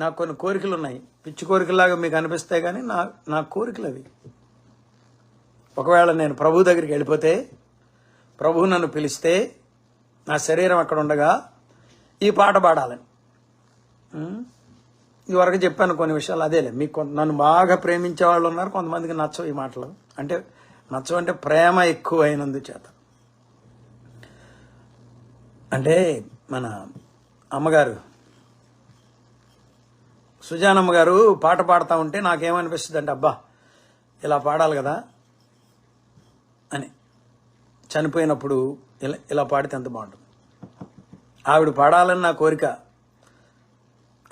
నాకు కొన్ని కోరికలు ఉన్నాయి పిచ్చి కోరికలాగా మీకు అనిపిస్తాయి కానీ నా నా కోరికలు అవి. ఒకవేళ నేను ప్రభు దగ్గరికి వెళ్ళిపోతే ప్రభు నన్ను పిలిస్తే నా శరీరం అక్కడ ఉండగా ఈ పాట పాడాలని. ఇదివరకు చెప్పాను కొన్ని విషయాలు అదేలే. మీకు కొంత నన్ను బాగా ప్రేమించే వాళ్ళు ఉన్నారు కొంతమందికి నచ్చవు ఈ మాటలు. అంటే నచ్చవు అంటే ప్రేమ ఎక్కువ అయినందు చేత అంటే మన అమ్మగారు సుజానమ్మ గారు పాట పాడుతూ ఉంటే నాకేమనిపిస్తుంది అంటే అబ్బా ఇలా పాడాలి కదా అని. చనిపోయినప్పుడు ఇలా ఇలా పాడితే ఎంత బాగుంటుంది. ఆవిడ పాడాలని నా కోరిక.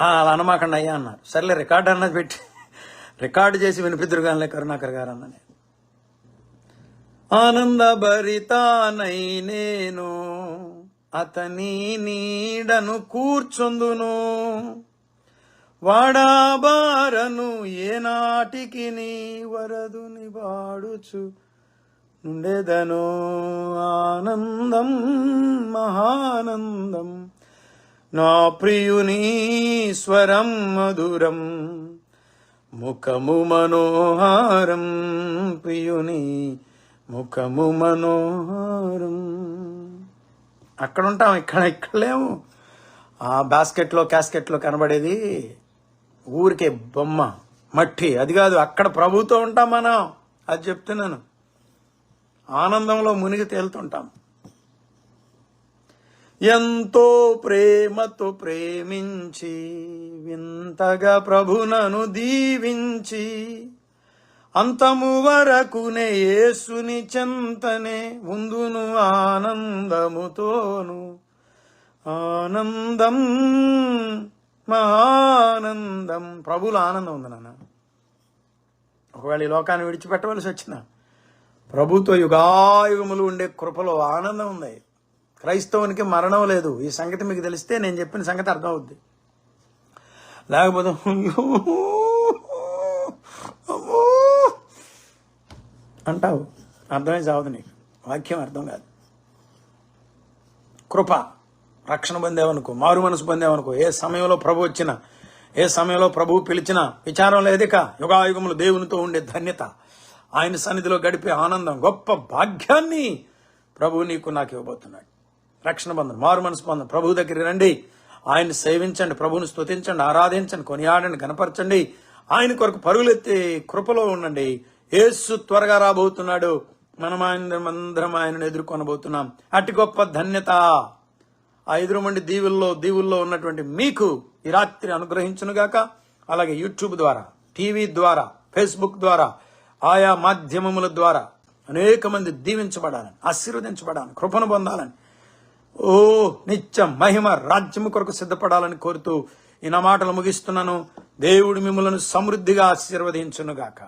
అలా అనమాకండి అయ్యా అన్నారు. సర్లే రికార్డు అన్నది పెట్టి రికార్డు చేసి వినిపిద్దరు కానీ కరుణాకర్ గారు అన్న నేను ఆనంద భరితానై నేను అతని నీడను కూర్చొందును. వాడాబారను ఏనాటికి నీ వరదుని వాడుచు నుండేదను ఆనందం మహానందం. నా ప్రియుని స్వరం మధురం ముఖము మనోహారం ప్రియుని ముఖము మనోహారం. అక్కడ ఉంటాం ఇక్కడ ఇక్కడ లేము ఆ బాస్కెట్లో క్యాస్కెట్లో కనబడేది ఊరికే బొమ్మ మట్టి అది కాదు అక్కడ ప్రభుతో ఉంటాం మనం. అది చెప్తున్నాను. ఆనందంలో మునిగి తేలుతుంటాం. ఎంతో ప్రేమతో ప్రేమించి వింతగా ప్రభునను దీవించి అంతము వరకునే యేసుని చెంతనే ముందును ఆనందముతోను. ఆనందం మహానందం ప్రభుల ఆనందం ఉంది నాన్న. ఒకవేళ ఈ లోకాన్ని విడిచిపెట్టవలసి వచ్చిన ప్రభుతో యుగాయుగములు ఉండే కృపలో ఆనందం ఉంది. క్రైస్తవునికి మరణం లేదు. ఈ సంగతి మీకు తెలిస్తే నేను చెప్పిన సంగతి అర్థం అవుద్ది లేకపోతే అంటావు. అర్థమే చావదు నీకు. వాక్యం అర్థం కాదు. కృప. రక్షణ పొందేవనుకో మారు మనసు పొందేవనుకో ఏ సమయంలో ప్రభు వచ్చినా ఏ సమయంలో ప్రభు పిలిచినా విచారం లేదిక యుగాయుగములు దేవునితో ఉండే ధన్యత ఆయన సన్నిధిలో గడిపే ఆనందం గొప్ప భాగ్యాన్ని ప్రభు నీకు నాకు ఇవ్వబోతున్నాడు. రక్షణ బంధం మారు మనసు బంధం ప్రభు దగ్గర రండి. ఆయన్ని సేవించండి ప్రభువుని స్తుతించండి ఆరాధించండి కొనియాడండి కనపరచండి. ఆయన కొరకు పరుగులెత్తి కృపలో ఉండండి. యేసు త్వరగా రాబోతున్నాడు. మనం ఆయన అందరం ఆయనను ఎదుర్కొనబోతున్నాం. అటు గొప్ప ధన్యత. ఆ ఎదురుమండి దీవుల్లో దీవుల్లో ఉన్నటువంటి మీకు ఈ రాత్రి అనుగ్రహించునుగాక. అలాగే యూట్యూబ్ ద్వారా టీవీ ద్వారా ఫేస్బుక్ ద్వారా ఆయా మాధ్యమముల ద్వారా అనేక మంది దీవించబడాలని ఆశీర్వదించబడాలని కృపను పొందాలని ఓ నిత్యం మహిమ రాజ్యము కొరకు సిద్ధపడాలని కోరుతూ ఈ నా మాటలు ముగిస్తున్నాను. దేవుడు మిమ్మలను సమృద్ధిగా ఆశీర్వదించునుగాక.